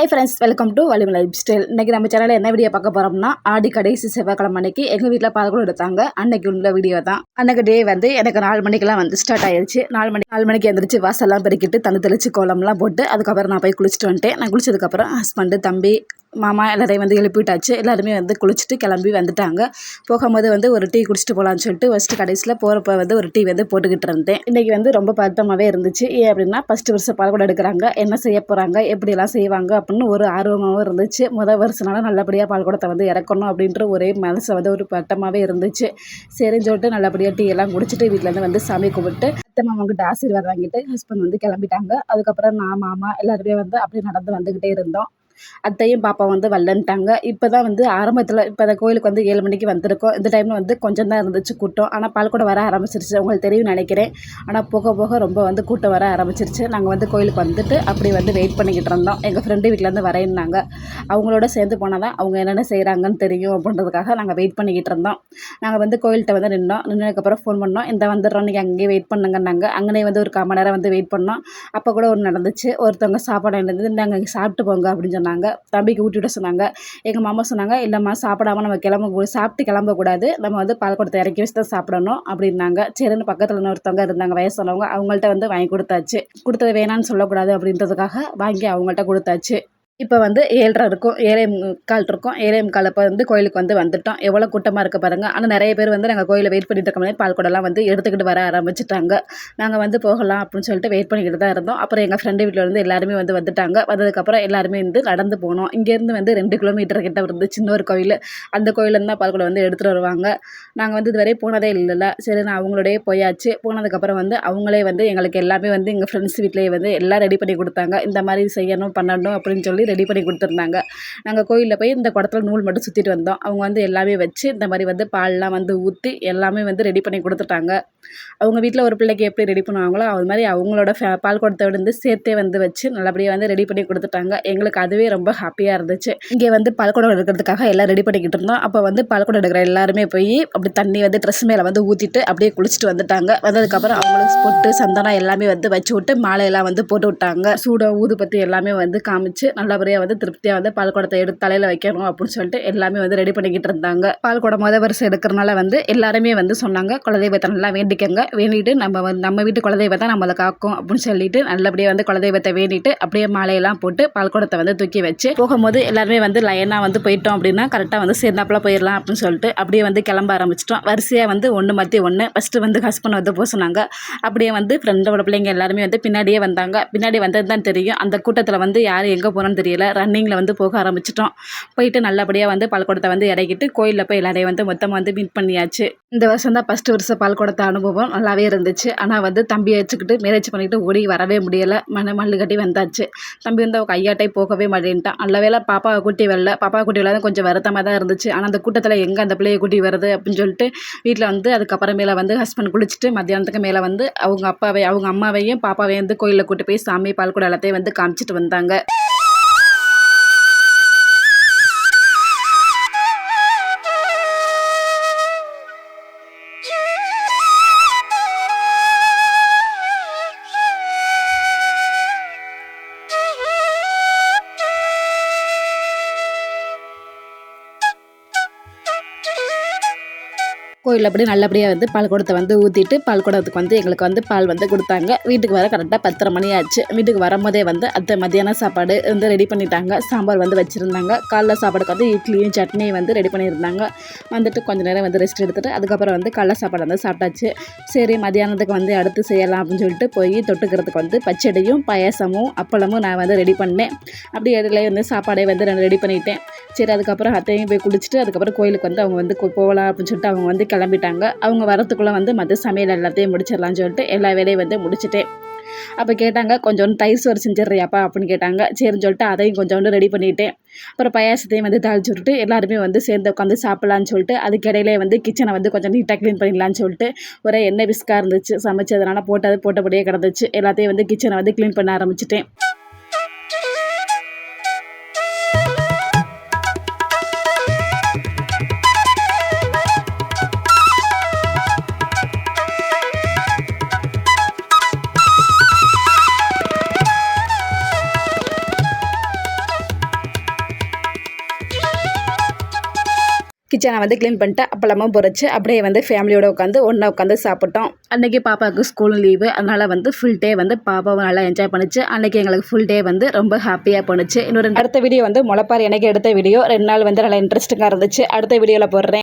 Hi friends welcome to Valimai lifestyle இன்றைக்கி நம்ம சேனலில் என்ன வீடியோ பார்க்க போகிறோம்னா ஆடி கடைசி செவ்வாய்க்கிழமை அன்னைக்கு எங்கள் வீட்டில் பால்குடம் எடுத்தாங்க. அன்னைக்கு உள்ள வீடியோ தான். அன்னைக்கு டே வந்து எனக்கு நாலு மணிக்கெல்லாம் வந்து ஸ்டார்ட் ஆயிடுச்சு நாலு மணி நாலு மணிக்கு எந்திரிச்சு வாசல்லாம் பெருக்கிட்டு தண்ணி தெளிச்சு கோலம்லாம் போட்டு அதுக்கப்புறம் நான் போய் குளிச்சுட்டு வந்துட்டேன். நான் குளிச்சதுக்கப்புறம் ஹஸ்பண்டு தம்பி மாமா எல்லாரையும் வந்து எழுப்பிட்டாச்சு எல்லாருமே வந்து குளிச்சுட்டு கிளம்பி வந்துட்டாங்க. போகும்போது வந்து ஒரு டீ குடிச்சிட்டு போகலான்னு சொல்லிட்டு ஃபஸ்ட்டு கடைசியில் போகிறப்ப வந்து ஒரு டீ வந்து போட்டுக்கிட்டு இருந்தேன். இன்றைக்கி வந்து ரொம்ப பதட்டமாகவே இருந்துச்சு. ஏன் அப்படின்னா ஃபஸ்ட்டு வருஷம் பால்குடம் எடுக்கிறாங்க. என்ன செய்ய போகிறாங்க எப்படியெல்லாம் செய்வாங்க? அப்படின்னு ஒரு ஆர்வமாகவும் இருந்துச்சு. முதல் வருஷனால நல்லபடியாக பால்கூடத்தை வந்து இறக்கணும் அப்படின்ற ஒரே மனசை வந்து ஒரு பட்டமாகவே இருந்துச்சு. சரின்னு சொல்லிட்டு நல்லபடியாக டீ எல்லாம் குடிச்சிட்டு வீட்டிலேருந்து வந்து சாமி கும்பிட்டு அத்தை மாமாங்கிட்ட ஆசீர்வாதம் வாங்கிட்டு ஹஸ்பண்ட் வந்து கிளம்பிட்டாங்க. அதுக்கப்புறம் நான் மாமா எல்லாருமே வந்து அப்படியே நடந்து வந்துக்கிட்டே இருந்தோம். அத்தையும் பாப்பா வந்து வரலன்ட்டாங்க. இப்போ தான் வந்து ஆரம்பத்தில் இப்போ அந்த கோயிலுக்கு வந்து ஏழு மணிக்கு வந்திருக்கோம். இந்த டைமில் வந்து கொஞ்சம் தான் இருந்துச்சு கூட்டம். ஆனால் பால் கூட வர ஆரம்பிச்சிருச்சு. உங்களுக்கு தெரியும் நினைக்கிறேன். ஆனால் போக போக ரொம்ப வந்து கூட்டம் வர ஆரம்பிச்சிருச்சு. நாங்கள் வந்து கோயிலுக்கு வந்துட்டு அப்படி வந்து வெயிட் பண்ணிக்கிட்டு இருந்தோம். எங்கள் ஃப்ரெண்டு வீட்டிலேருந்து வரேன்னாங்க. அவங்களோட சேர்ந்து போனால் தான் அவங்க என்னென்ன செய்கிறாங்கன்னு தெரியும் அப்படின்றதுக்காக நாங்கள் வெயிட் பண்ணிக்கிட்டு இருந்தோம். நாங்கள் வந்து கோயில்கிட்ட வந்து நின்னோம். நின்னதுக்கப்புறம் ஃபோன் பண்ணோம். இந்த வந்துடுறோம். நீங்கள் அங்கேயே வெயிட் பண்ணுங்கன்னாங்க. அங்கனே வந்து ஒரு கால் மணி நேரம் வந்து வெயிட் பண்ணோம். அப்போ கூட ஒரு நடந்துச்சு. ஒருத்தவங்க சாப்பாடு இருந்து நாங்கள் இங்கே சாப்பிட்டு போங்க அப்படின்னு சொன்னாங்க. தம்பிக்கு ஊட்டி விட சொன்னாங்க. எங்கள் மாமா சொன்னாங்க இல்லைம்மா சாப்பிடாம நம்ம கிளம்ப சாப்பிட்டு கிளம்பக்கூடாது நம்ம வந்து பால்குடத்தை இறக்கி வச்சு தான் சாப்பிடணும் அப்படின்னாங்க. சரின்னு பக்கத்தில் இன்னொருத்தவங்க இருந்தாங்க வயசானவங்க. அவங்கள்ட்ட வந்து வாங்கி கொடுத்தாச்சு. கொடுத்தது வேணான்னு சொல்லக்கூடாது அப்படின்றதுக்காக வாங்கி அவங்கள்ட்ட கொடுத்தாச்சு. இப்போ வந்து ஏழரை இருக்கும் ஏழே முக்கால் இருக்கும். ஏழே முக்கால் அப்போ வந்து கோயிலுக்கு வந்து வந்துட்டோம். எவ்வளோ கூட்டமாக இருக்க பாருங்கள் ஆனால் நிறைய பேர் வந்து நாங்கள் கோயிலில் வெயிட் பண்ணிட்டு இருக்க பால் குடம்லாம் வந்து எடுத்துக்கிட்டு வர ஆரம்பிச்சிட்டாங்க. நாங்கள் வந்து போகலாம் அப்படின்னு சொல்லிட்டு வெயிட் பண்ணிக்கிட்டு தான் இருந்தோம். அப்புறம் எங்கள் ஃப்ரெண்டு வீட்டில் வந்து எல்லாருமே வந்து வந்துட்டாங்க. வந்ததுக்கப்புறம் எல்லாருமே வந்து நடந்து போனோம். இங்கேருந்து வந்து ரெண்டு கிலோமீட்டர் கிட்ட இருந்து சின்ன ஒரு கோயில். அந்த கோயிலேருந்து தான் பால்குடம் வந்து எடுத்துகிட்டு வருவாங்க. நாங்கள் வந்து இதுவரை போனதே இல்லைல்ல. சரி நான் அவங்களோடய போயாச்சு. போனதுக்கப்புறம் வந்து அவங்களே வந்து எங்களுக்கு எல்லாமே வந்து எங்கள் ஃப்ரெண்ட்ஸ் வீட்லேயே வந்து எல்லாம் ரெடி பண்ணி கொடுத்தாங்க. இந்த மாதிரி செய்யணும் பண்ணணும் அப்படின்னு சொல்லி ரெடி பண்ணி கொடுத்துருந்தாங்க. நாங்கள் கோயிலில் போய் இந்த குடத்துல நூல் மட்டும் சுற்றிட்டு வந்தோம். அவங்க வந்து எல்லாமே வச்சு இந்த மாதிரி வந்து பால்லாம் வந்து ஊற்றி எல்லாமே வந்து ரெடி பண்ணி கொடுத்துட்டாங்க. அவங்க வீட்டில் ஒரு பிள்ளைக்கு எப்படி ரெடி பண்ணுவாங்களோ அது மாதிரி அவங்களோட ஃபே பால் குடத்தை வந்து சேர்த்தே வந்து வச்சு நல்லபடியாக வந்து ரெடி பண்ணி கொடுத்துட்டாங்க. எங்களுக்கு அதுவே ரொம்ப ஹாப்பியாக இருந்துச்சு. இங்கே வந்து பால்குடம் எடுக்கிறதுக்காக எல்லாம் ரெடி பண்ணிக்கிட்டு இருந்தோம். அப்போ வந்து பால்குடம் எடுக்கிற எல்லாருமே போய் அப்படி தண்ணி வந்து ட்ரெஸ் மேலே வந்து ஊற்றிட்டு அப்படியே குளிச்சுட்டு வந்துட்டாங்க. வந்ததுக்கப்புறம் அவங்களுக்கு பொட்டு சந்தனம் எல்லாமே வந்து வச்சு விட்டு மாலையெல்லாம் வந்து போட்டு விட்டாங்க. சூட ஊதுபத்தி எல்லாமே வந்து காமிச்சு நல்லா அவரே வந்து திருப்தியாக வந்து பால் குடத்தை எடுத்து தலையில் வைக்கணும் அப்படின்னு சொல்லிட்டு எல்லாமே வந்து ரெடி பண்ணிக்கிட்டு இருந்தாங்க. பால் குடம் முத வருஷம் எடுக்கிறனால வந்து எல்லாருமே வந்து சொன்னாங்க குலதெய்வத்தை நல்லா வேண்டிக்கங்க வேண்டிட்டு நம்ம வந்து நம்ம வீட்டு குலதெய்வத்தை நம்மளை காக்கும் அப்படின்னு சொல்லிட்டு நல்லபடியாக வந்து குலதெய்வத்தை வேண்டிட்டு அப்படியே மாலையெல்லாம் போட்டு பால் குடத்தை வந்து தூக்கி வச்சு போகும்போது எல்லாருமே வந்து லைனாக வந்து போயிட்டோம் அப்படின்னா கரெக்டாக வந்து சேர்ந்தாப்புல போயிடலாம் அப்படின்னு சொல்லிட்டு அப்படியே வந்து கிளம்ப ஆரம்பிச்சிட்டோம். வரிசையாக வந்து ஒன்று மத்தி ஒன்று ஃபஸ்ட்டு வந்து ஹஸ்பண்ட் வந்து போக சொன்னாங்க. அப்படியே வந்து ஃப்ரெண்டோட பிள்ளைங்க எல்லாருமே வந்து பின்னாடியே வந்தாங்க. பின்னாடி வந்தது தான் தெரியும். அந்த கூட்டத்தில் வந்து யார் எங்கே போகிறோன்னு தெரியல. ரன்னிங்கில் வந்து போக ஆரம்பிச்சிட்டோம். போயிட்டு நல்லபடியாக வந்து பால்குடத்தை வந்து இறக்கிட்டு கோயிலில் போய் எல்லாரையும் வந்து மொத்தமாக வந்து மீட் பண்ணியாச்சு. இந்த வருஷம் தான் ஃபஸ்ட்டு வருஷம் பால்குடத்தை அனுபவம் நல்லாவே இருந்துச்சு. ஆனால் வந்து தம்பியை வச்சுக்கிட்டு மேரேஜ் பண்ணிட்டு ஓடி வரவே முடியலை. மன மல்லு கட்டி வந்தாச்சு. தம்பி வந்து அவங்க ஐயாட்டை போகவே மாட்டேன்ட்டான். நல்ல வேலை பாப்பாவை கூட்டி வரல. பாப்பாவை கூட்டி வரலாம் கொஞ்சம் வருத்தமாக தான் இருந்துச்சு. ஆனால் அந்த கூட்டத்தில் எங்கே அந்த பிள்ளையை கூட்டி வருது அப்படின்னு சொல்லிட்டு வீட்டில் வந்து அதுக்கப்புறமேல வந்து ஹஸ்பண்ட் குளிச்சுட்டு மத்தியானத்துக்கு மேலே வந்து அவங்க அப்பாவை அவங்க அம்மாவையும் பாப்பாவையும் வந்து கோயிலில் கூட்டி போய் சாமி பால்குடம் எல்லாத்தையும் வந்து காமிச்சிட்டு வந்தாங்க. கோயிலில் அப்படி நல்லபடியாக வந்து பால் குடத்தை வந்து ஊற்றிட்டு பால் குடத்துக்கு வந்து எங்களுக்கு வந்து பால் வந்து கொடுத்தாங்க. வீட்டுக்கு வர கரெக்டாக பத்தரை மணி ஆச்சு. வீட்டுக்கு வரும்போதே வந்து அத்தை மத்தியான சாப்பாடு வந்து ரெடி பண்ணிட்டாங்க. சாம்பார் வந்து வச்சுருந்தாங்க. காலைல சாப்பாடுக்கு வந்து இட்லியும் சட்னியும் வந்து ரெடி பண்ணியிருந்தாங்க. வந்துட்டு கொஞ்சம் நேரம் வந்து ரெஸ்ட் எடுத்துகிட்டு அதுக்கப்புறம் வந்து காலைல சாப்பாடு வந்து சாப்பிட்டாச்சு. சரி மதியானத்துக்கு வந்து அடுத்து செய்யலாம் அப்படின்னு சொல்லிட்டு போய் தொட்டுக்கிறதுக்கு வந்து பச்சடியும் பாயாசமும் அப்பளமும் நான் வந்து ரெடி பண்ணேன். அப்படி இடையில வந்து சாப்பாடே வந்து நான் ரெடி பண்ணிட்டேன். சரி அதுக்கப்புறம் அத்தையும் போய் குளிச்சுட்டு அதுக்கப்புறம் கோயிலுக்கு வந்து அவங்க வந்து போகலாம் அப்படின்னு சொல்லிட்டு அவங்க வந்து கிளம்பிட்டாங்க. அவங்க வரத்துக்குள்ளே வந்து மற்ற சமையல் எல்லாத்தையும் முடிச்சிடலான்னு சொல்லிட்டு எல்லா வேலையும் வந்து முடிச்சிட்டேன். அப்போ கேட்டாங்க கொஞ்சோண்டு தயிர் சோறு செஞ்சிடுறியாப்பா? அப்படின்னு கேட்டாங்க. சரின்னு சொல்லிட்டு அதையும் கொஞ்சோண்டு ரெடி பண்ணிட்டேன். அப்புறம் பாயாசத்தையும் வந்து தாளிச்சு விட்டுட்டு எல்லாருமே வந்து சேர்ந்து உட்காந்து சாப்பிட்லான்னு சொல்லிட்டு அதுக்கு இடையிலே வந்து கிச்சனை வந்து கொஞ்சம் நீட்டாக க்ளீன் பண்ணிடலான்னு சொல்லிட்டு ஒரே எண்ணெய் பிஸ்காக இருந்துச்சு. சமைச்சதுனால போட்டது போட்டபடியே கிடந்துச்சு. எல்லாத்தையும் வந்து கிச்சனை வந்து க்ளீன் பண்ண ஆரம்பிச்சிட்டேன். கிச்சனை வந்து க்ளீன் பண்ணிட்டு அப்பளமும் பொரிச்சு அப்படியே வந்து ஃபேமிலியோட உட்காந்து ஒன்றா உட்காந்து சாப்பிட்டோம். அன்னைக்கு பாப்பாவுக்கு ஸ்கூல் லீவு அதனால் வந்து ஃபுல் டே வந்து பாப்பாவும் நல்லா என்ஜாய் பண்ணுச்சு. அன்னைக்கு எங்களுக்கு ஃபுல் டே வந்து ரொம்ப ஹாப்பியாக போணுச்சு. இன்னொரு அடுத்த வீடியோ வந்து முளைப்பாரி எனக்கு எடுத்த வீடியோ ரெண்டு நாள் வந்து நல்லா இன்ட்ரெஸ்டிங்காக இருந்துச்சு. அடுத்த வீடியோவில் போடுறேன்.